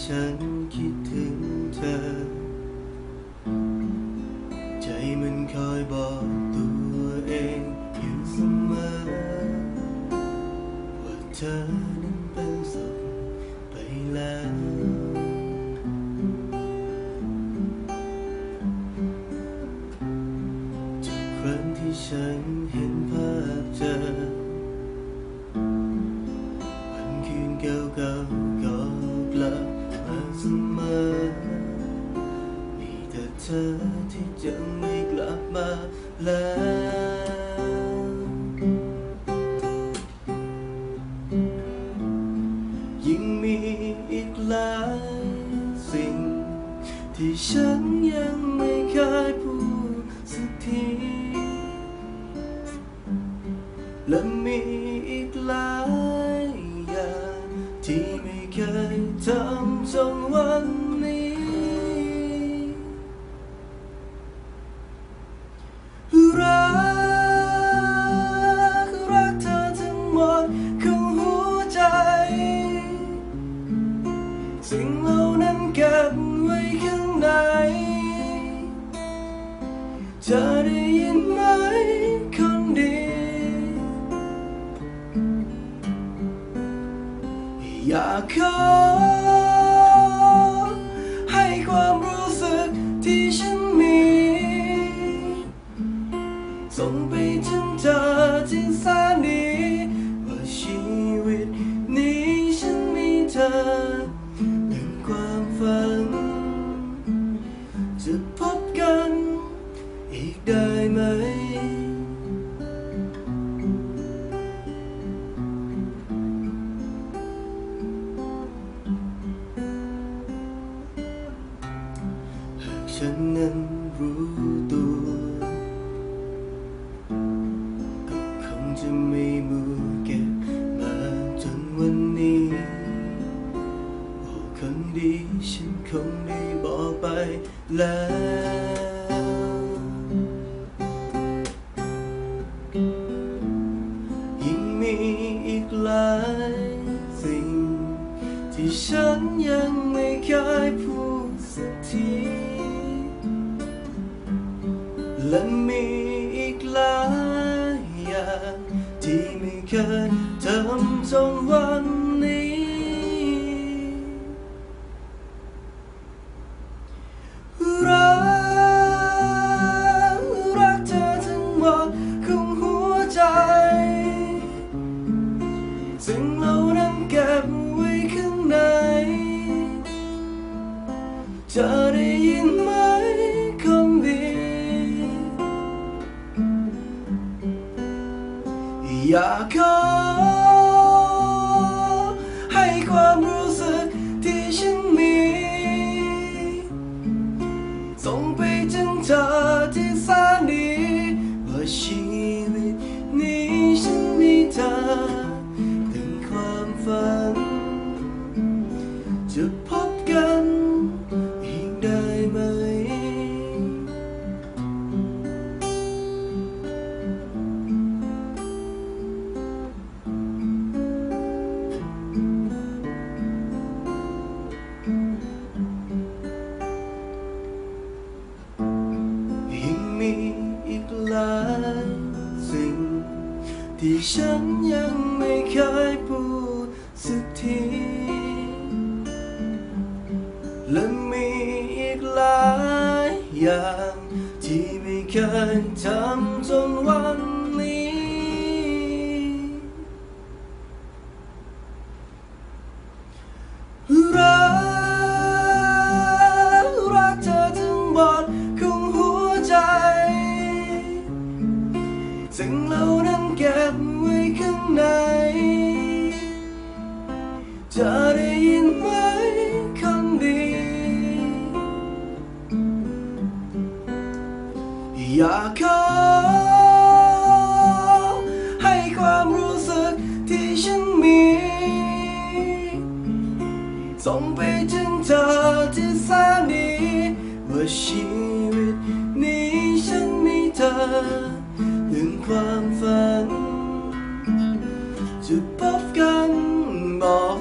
ฉันคิดถึงเธอ ใจมันคอยบอกตัวเองอยู่เสมอ ว่าเธอนั้นเป็นสุขไปแล้ว อที่จะไม่กลับมาแล้วยิ่งมีอีกหลายสิ่ง ที่ฉันยังไม่เคยพูดสักทีและมี เก็บไว้ข้างในจะได้ยินไหมคนดี อยากขอให้ความรู้สึกที่ฉันมี ส่งไปถึงเธอที่แสนดีว่าชีวิตนี้ฉันมีเธอ ฉันนั้นรู้ตัวก็คงจะไม่มูเก็บมาจนวันนี้โอ้คนดีฉันคงได้บอกไปแล้วยิ่งมีอีกหลายสิ่ง ที่ฉันยังไม่เคยพูดสักที และมีอีกหลายอย่างที่ไม่เคยทำจนวันนี้ รัก รักเธอทั้งหมดของหัวใจสิ่งเหล่านั้นเก็บไว้ข้างใน จะได้ยินไหม อยาก และมีอีกหลายอย่าง ที่ไม่เคยทำจนวันนี้ รัก รักเธอทั้งหมดของหัวใจสิ่งเหล่านั้นเก็บไว้ข้างในจะได้ ขอ ให้ความรู้สึกที่ฉันมี ส่งไปถึงเธอที่แสนดีว่าชีวิตนี้ฉันมีเธอ ถึงความฝัน จะพบกันบอก